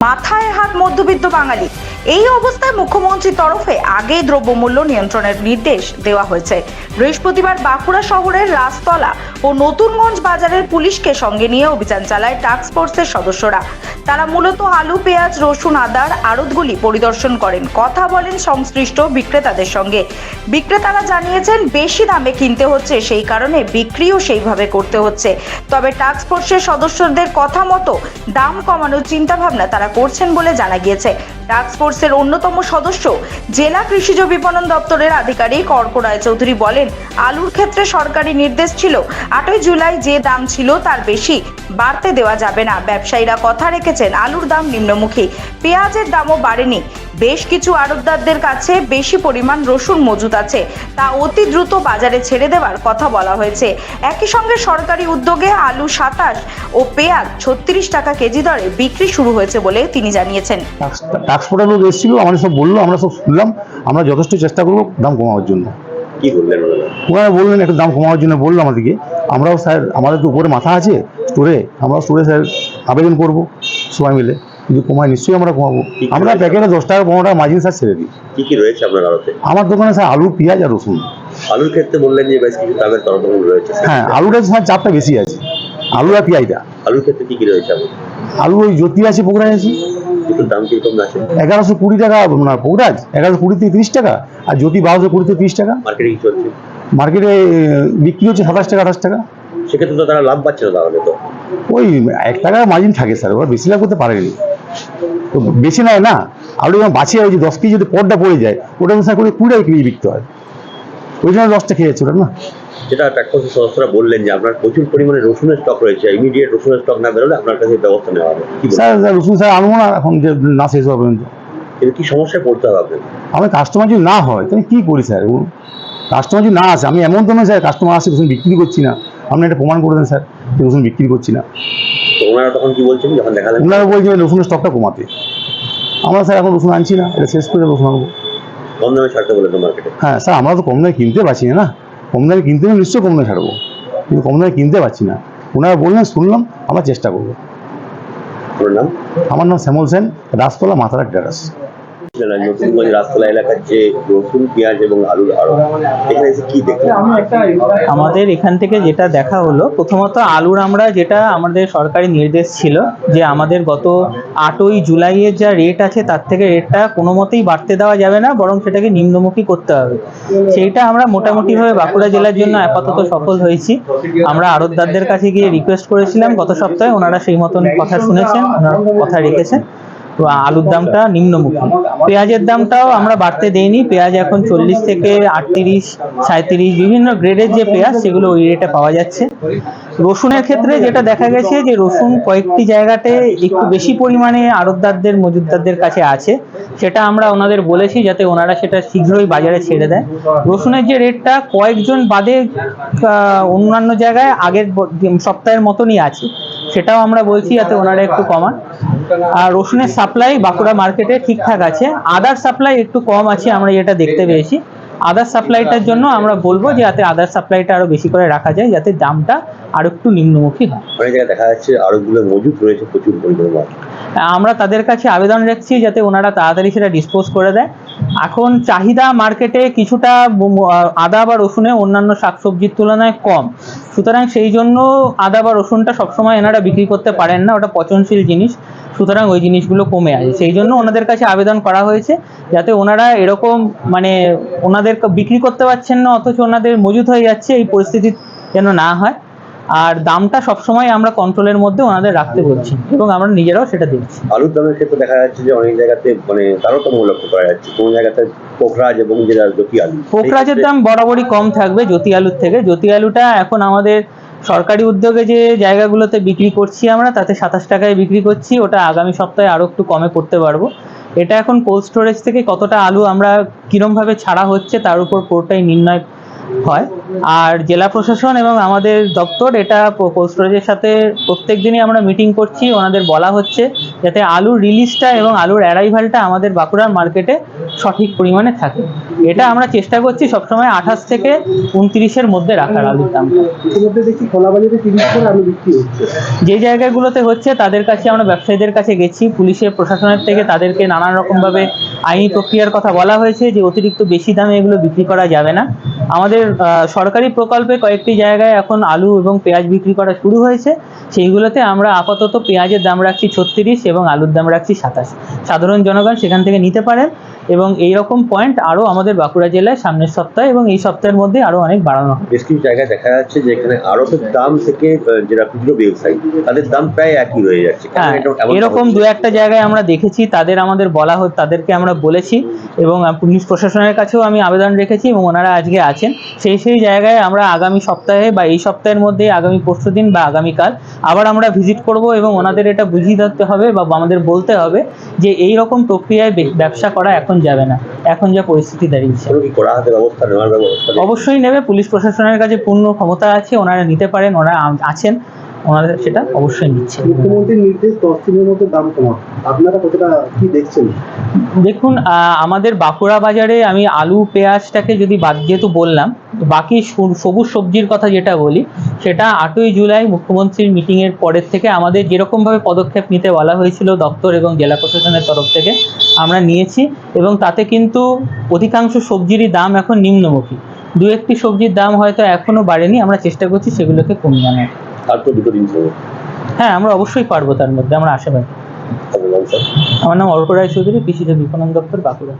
মাথায় মধ্যবিত্ত বাঙালি। এই অবস্থায় মুখ্যমন্ত্রীর তরফে আগেই দ্রব্যমূল্য নিয়ন্ত্রণের নির্দেশ দেওয়া হয়েছে। বৃহস্পতিবার বাঁকুড়া শহরের রাজতলা ও নতুনগঞ্জ বাজারের পুলিশকে সঙ্গে নিয়ে অভিযান চালায় টাস্ক ফোর্সের সদস্যরা। তারা মূলত আলু, পেঁয়াজ, রসুন, আদার, আড়তগুলি পরিদর্শন করেন। কথা বলেন সংশ্লিষ্ট বিক্রেতাদের সঙ্গে। বিক্রেতারা জানিয়েছেন, বেশি দামে কিনতে হচ্ছে, সেই কারণে বিক্রিও সেইভাবে করতে হচ্ছে। তবে টাস্ক ফোর্সের সদস্যদের কথা মতো দাম কমানোর চিন্তাভাবনা তারা করছেন বলে জানা গিয়েছে। টাস্ক ফোর্সের অন্যতম সদস্য জেলা কৃষিজ বিপণন দপ্তরের আধিকারিক অর্ক চৌধুরী বলেন, আলুর ক্ষেত্রে সরকারি নির্দেশ ছিল, আটই জুলাই যে দাম ছিল তার বেশি, বাড়তে দেওয়া যাবে না। ব্যবসায়ীরা কথা রেখেছেন, আলুর দাম নিম্নমুখী। পেঁয়াজের দামও বাড়েনি। বেশ কিছু আড়তদারদের কাছে বেশি পরিমাণ রসুন মজুত আছে, তা অতি দ্রুত বাজারে ছেড়ে দেওয়ার কথা বলা হয়েছে। একই সঙ্গে সরকারি উদ্যোগে আলু সাতাশ ও পেঁয়াজ ছত্রিশ টাকা কেজি দরে বিক্রি শুরু হয়েছে বলে তিনি জানিয়েছেন। টাক্স পোর্টাল লোক এসেছিল আমাদের সব বলল আমরা সব শুনলাম আমরা যথেষ্ট চেষ্টা করব দাম কমানোর জন্য। কি বললেন ওনারা? বললেন একটু দাম কমানোর জন্য বলল আমাদেরকে আমরাও স্যার আমাদের তো উপরে মাথা আছে স্টোরে আমরাও স্টোরে স্যার আবেদন করব সবাই মিলে কিন্তু কমায় নিশ্চয়ই আমরা কমাবো। আমরা প্যাকেটে দশ টাকা পনেরো টাকা মার্জিন স্যার ছেড়ে দিই। কি কি রয়েছে আপনার আড়তে? আমার দোকানে স্যার আলু পেঁয়াজ আর রসুন। আলুর ক্ষেত্রে বললেন যে বেশ কিছু দামের রয়েছে হ্যাঁ আলুটা স্যার চাপটা বেশি আছে আলু আর পেঁয়াজটা। আলুর ক্ষেত্রে কি কি রয়েছে আলু ওই জ্যোতি আছে পোকরাজ আছে। দুটোর দাম কীরকম আছে? এগারোশো কুড়ি টাকা না পোকরাজ এগারোশো কুড়ি থেকে তিরিশ টাকা আর জ্যোতি বারোশো কুড়ি থেকে তিরিশ টাকা। মার্কেটে কি চলছে মার্কেটে বিক্রি হচ্ছে সাতাশ টাকা আঠাশ টাকা। সেক্ষেত্রে তো তারা লাভ পাচ্ছে না তাহলে তো। ওই এক মার্জিন থাকে স্যার ওরা বেশি লাভ করতে পারেনি। তো বেশি নেয় না। আলু যখন বাঁচিয়ে ওই যে দশ কেজি যদি পটটা পড়ে যায় ওটা স্যার করে কুড়ি টাকা কেজি বিকতে হয়। ওই জন্য দশটা খেয়েছে ওটা না? যেটা ট্যাক্সের সদস্যরা বললেন যে আপনার প্রচুর পরিমাণে রসুনের স্টক রয়েছে ইমিডিয়েট রসুনের স্টক না বেরোলে আপনার কাছে ব্যবস্থা নেওয়া হবে। স্যার স্যার রসুন স্যার আনব না এখন যে না শেষ হবে কিন্তু কি সমস্যায় পড়তে হবে আপনাকে? আমি কাস্টমার যদি না হয় তাহলে কী করি স্যার? কাস্টমার যদি না আসে আমি এমন তো নয় স্যার কাস্টমার আসে রসুন বিক্রি করছি না। আপনি এটা প্রমাণ করে দেন স্যার যে রসুন বিক্রি করছি না। ওনারা তখন কি বলছেন? যখন দেখালেন? ওনারা বলছেন রসুনের স্টকটা কমাতে। আমরা স্যার এখন রসুন আনছি না এটা শেষ করে রসুন আনব। কম দামে ছাড়তে বলে তো মার্কেটে হ্যাঁ স্যার আমরা তো কম দামে কিনতে পারছি না। কম দামে কিনতে হলে নিশ্চয়ই কম দামে ছাড়বো। কিন্তু কম দামে কিনতে পারছি না। ওনারা বললেন শুনলাম আমরা চেষ্টা করব। নাম? আমার নাম শ্যামল সেন রাজতলা মাথারা ট্যারাস নতুনগঞ্জ রাজতলা এলাকার যে রসুন পেঁয়াজ এবং আলুর আড়ত, এখানে এসে কি দেখলেন? আমাদের এখান থেকে যেটা দেখা হলো, প্রথমত আলুর আমরা যেটা আমাদের সরকারি নির্দেশ ছিল যে আমাদের গত আটই জুলাইয়ের যা রেট আছে, তার থেকে রেটটা কোনো মতেই বাড়তে দেওয়া যাবে না, বরং সেটাকে নিম্নমুখী করতে হবে। সেইটা আমরা মোটামুটিভাবে বাঁকুড়া জেলার জন্য আপাতত সফল হয়েছি। আমরা আড়তদারদের কাছে গিয়ে রিকোয়েস্ট করেছিলাম, গত সপ্তাহে ওনারা সেই মতন কথা শুনেছেন, ওনারা কথা রেখেছেন। আলুর দামটা নিম্নমুখী। পেঁয়াজের দামটাও আমরা বাড়তে দেইনি। পেঁয়াজ এখন চল্লিশ থেকে আটত্রিশ সাঁত্রিশ বিভিন্ন গ্রেডের যে পেঁয়াজ, সেগুলো ওই রেটে পাওয়া যাচ্ছে। রসুনের ক্ষেত্রে যেটা দেখা গেছে যে রসুন কয়েকটি জায়গাতে একটু বেশি পরিমাণে আড়তদারদের মজুদদারদের কাছে আছে। সেটা আমরা ওনাদের বলেছি যাতে ওনারা সেটা শীঘ্রই বাজারে ছেড়ে দেয়। রসুনের যে রেটটা কয়েকজন বাদে অন্যান্য জায়গায় আগের সপ্তাহের মতনই আছে। সেটাও আমরা বলছি যাতে ওনারা একটু কমান। আর রসুনের সাপ্লাই বাঁকুড়া মার্কেটে ঠিকঠাক আছে। আদার সাপ্লাই একটু কম আছে আমরা যেটা দেখতে পেয়েছি। আদার সাপ্লাইটার জন্য আমরা বলব যে যাতে আদার সাপ্লাইটা আরও বেশি করে রাখা যায় যাতে দামটা আরও একটু নিম্নমুখী হয়। অনেক জায়গায় দেখা যাচ্ছে আড়তগুলো মজুত রয়েছে প্রচুর পরিমাণে। আমরা তাদের কাছে আবেদন রাখছি যাতে ওনারা তাড়াতাড়ি সেটা ডিসপোজ করে দেয়। এখন চাহিদা মার্কেটে কিছুটা আদা বা রসুনে অন্যান্য শাকসবজির তুলনায় কম। সুতরাং সেই জন্য আদা বা রসুনটা সবসময় এনারা বিক্রি করতে পারেন না ওটা পচনশীল জিনিস। সুতরাং ওই জিনিসগুলো কমে আসে। সেই জন্য ওনাদের কাছে আবেদন করা হয়েছে যাতে ওনারা এরকম মানে ওনাদের বিক্রি করতে পারছেন না অথচ ওনাদের মজুত হয়ে যাচ্ছে এই পরিস্থিতি যেন না হয়। আর দামটা সবসময় আমরা কন্ট্রোলের মধ্যে ওনাদের রাখতে বলছি এবং আমরা নিজেরাও সেটা দেখছি। আলুর দামের ক্ষেত্রে দেখা যাচ্ছে যে অনেক জায়গাতে মানে তারতম্য লক্ষ্য করা যাচ্ছে। কোনো জায়গাতে পোখরাজ এবং যেটা জ্যোতি আলু। পোকরাজের দাম বরাবরই কম থাকবে জ্যোতি আলুর থেকে। জ্যোতি আলুটা এখন আমাদের সরকারি উদ্যোগে যে জায়গাগুলোতে বিক্রি করছি আমরা, তাতে সাতাশ টাকায় বিক্রি করছি, ওটা আগামী সপ্তাহে আরও একটু কমে করতে পারব। এটা এখন কোল্ড স্টোরেজ থেকে কতটা আলু আমরা কিরমভাবে ছাড়া হচ্ছে, তার উপর পুরোটাই নির্ণয় হয়। আর জেলা প্রশাসন এবং আমাদের দপ্তর এটা কোল্ড স্টোরেজের সাথে প্রত্যেক দিনই আমরা মিটিং করছি। ওনাদের বলা হচ্ছে যাতে আলুর রিলিজটা এবং আলুর অ্যারাইভালটা আমাদের বাঁকুড়ার মার্কেটে সঠিক পরিমাণে থাকে। এটা আমরা চেষ্টা করছি সবসময় আঠাশ থেকে উনত্রিশের মধ্যে রাখার আলুর হচ্ছে। যে জায়গাগুলোতে হচ্ছে তাদের কাছে আমরা ব্যবসায়ীদের কাছে গেছি পুলিশের প্রশাসনের থেকে তাদেরকে নানান রকমভাবে আইনি প্রক্রিয়ার কথা বলা হয়েছে যে অতিরিক্ত বেশি দামে এগুলো বিক্রি করা যাবে না। আমাদের সরকারি প্রকল্পে কয়েকটি জায়গায় এখন আলু এবং পেঁয়াজ বিক্রি করা শুরু হয়েছে। সেইগুলোতে আমরা আপাতত পেঁয়াজের দাম রাখছি ছত্রিশ এবং আলুর দাম রাখছি সাতাশ। সাধারণ জনগণ সেখান থেকে নিতে পারেন। এবং এই রকম পয়েন্ট আরও আমাদের বাঁকুড়া জেলায় সামনের সপ্তাহে এবং এই সপ্তাহের মধ্যে আরও অনেক বাড়ানো হবে। বেশ কিছু জায়গায় দেখা যাচ্ছে যে এখানে আড়তের দাম থেকে যারা খুচরো ব্যবসায়ী তাদের দাম প্রায় একই হয়ে যাচ্ছে। হ্যাঁ এরকম দু একটা জায়গায় আমরা দেখেছি তাদের আমাদের বলা হতো তাদেরকে আমরা বলেছি এবং পুলিশ প্রশাসনের কাছেও আমি আবেদন রেখেছি এবং ওনারা আজকে আছেন। সেই সেই জায়গায় আমরা আগামী সপ্তাহে বা এই সপ্তাহের মধ্যে আগামী পরশু দিন বা আগামীকাল আবার আমরা ভিজিট করব এবং ওনাদের এটা বুঝিয়ে দিতে হবে বা আমাদের বলতে হবে যে এই রকম প্রক্রিয়ায় ব্যবসা করা এখন যাবে না। এখন যা পরিস্থিতি দাঁড়িয়েছে। অবশ্যই নেবে পুলিশ প্রশাসনের কাছে পূর্ণ ক্ষমতা আছে ওনারা নিতে পারেন ওনারা আছেন। ওনারা সেটা অবশ্যই নিচ্ছেন। মুখ্যমন্ত্রীর নির্দেশ দশ দিনের মধ্যে দাম কমানো। আপনারা কতটা কি দেখছেন? দেখুন আমাদের বাঁকুড়া বাজারে আমি আলু পেঁয়াজটাকে যদি বাদ যেহেতু বললাম বাকি সবুজ সবজির কথা যেটা বলি সেটা আটই জুলাই মুখ্যমন্ত্রীর মিটিংয়ের পরের থেকে আমাদের যেরকমভাবে পদক্ষেপ নিতে বলা হয়েছিল দপ্তর এবং জেলা প্রশাসনের তরফ থেকে আমরা নিয়েছি এবং তাতে কিন্তু অধিকাংশ সবজিরই দাম এখন নিম্নমুখী। দু একটি সবজির দাম হয়তো এখনও বাড়েনি আমরা চেষ্টা করছি সেগুলোকে কমিয়ে আনার। তার দুটো দিন সময় হ্যাঁ আমরা অবশ্যই পারব তার মধ্যে আমরা আশাবাদী। আমার নাম অর্ক রায় চৌধুরী কৃষিজ বিপণন দপ্তর বাঁকুড়া।